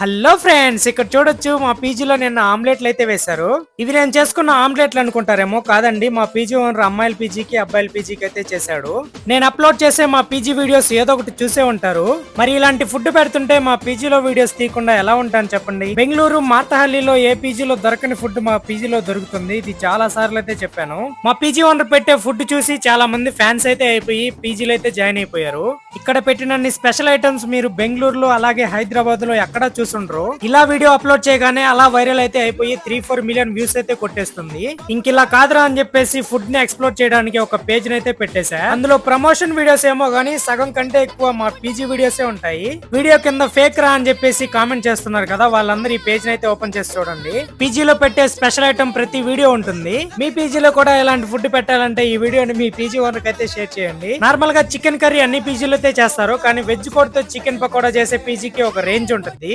Hello friends ఇక్కడ చూడొచ్చు మా పీజీలో నిన్న ఆమ్లెట్లు అయితే వేశారు. ఇవి నేను చేసుకున్న ఆమ్లెట్లు అనుకుంటారేమో కాదండి. మా పీజీ ఓనర్ అమ్మాయిల పీజీకి అబ్బాయిల పీజీకి అయితే చేశాడు. నేను అప్లోడ్ చేసే మా పీజీ వీడియోస్ ఏదో ఒకటి చూసే ఉంటారు. మరి ఇలాంటి ఫుడ్ పెడుతుంటే మా పీజీలో వీడియోస్ తీయకుండా ఎలా ఉంటాను చెప్పండి? బెంగళూరు మార్తహల్లిలో ఏ పీజీలో దొరకని ఫుడ్ మా పీజీలో దొరుకుతుంది? ఇది చాలా సార్లు అయితే చెప్పాను. మా పీజీ ఓనర్ పెట్టే ఫుడ్ చూసి చాలా మంది ఫ్యాన్స్ అయితే అయిపోయి పీజీలో అయితే జాయిన్ అయిపోయారు. ఇక్కడ పెట్టినన్ని స్పెషల్ ఐటమ్స్ మీరు బెంగళూరులో అలాగే హైదరాబాద్లో ఎక్కడ చూసుండ్రు ఇలా వీడియో అప్లోడ్ చేయగానే అలా వైరల్ అయితే అయిపోయి త్రీ ఫోర్ మిలియన్ వ్యూస్ అయితే కొట్టేస్తుంది. ఇంక ఇలా కాదురా అని చెప్పేసి ఫుడ్ని ఎక్స్ప్లోర్ చేయడానికి ఒక పేజ్ అయితే పెట్టేశా. అందులో ప్రమోషన్ వీడియోస్ ఏమో గానీ సగం కంటే ఎక్కువ మా పీజీ వీడియోసే ఉంటాయి. వీడియో కింద ఫేక్ రా అని చెప్పేసి కామెంట్ చేస్తున్నారు కదా వాళ్ళందరూ ఈ పేజ్ అయితే ఓపెన్ చేసి చూడండి. పీజీలో పెట్టే స్పెషల్ ఐటమ్ ప్రతి వీడియో ఉంటుంది. మీ పీజీలో కూడా ఇలాంటి ఫుడ్ పెట్టాలంటే ఈ వీడియోని మీ పీజీ ఓనర్ అయితే షేర్ చేయండి. నార్మల్గా చికెన్ కర్రీ అన్ని పీజీలో అయితే చేస్తారు కానీ వెజ్ కోడ్తో చికెన్ పకోడా చేసే పీజీకి ఒక రేంజ్ ఉంటుంది.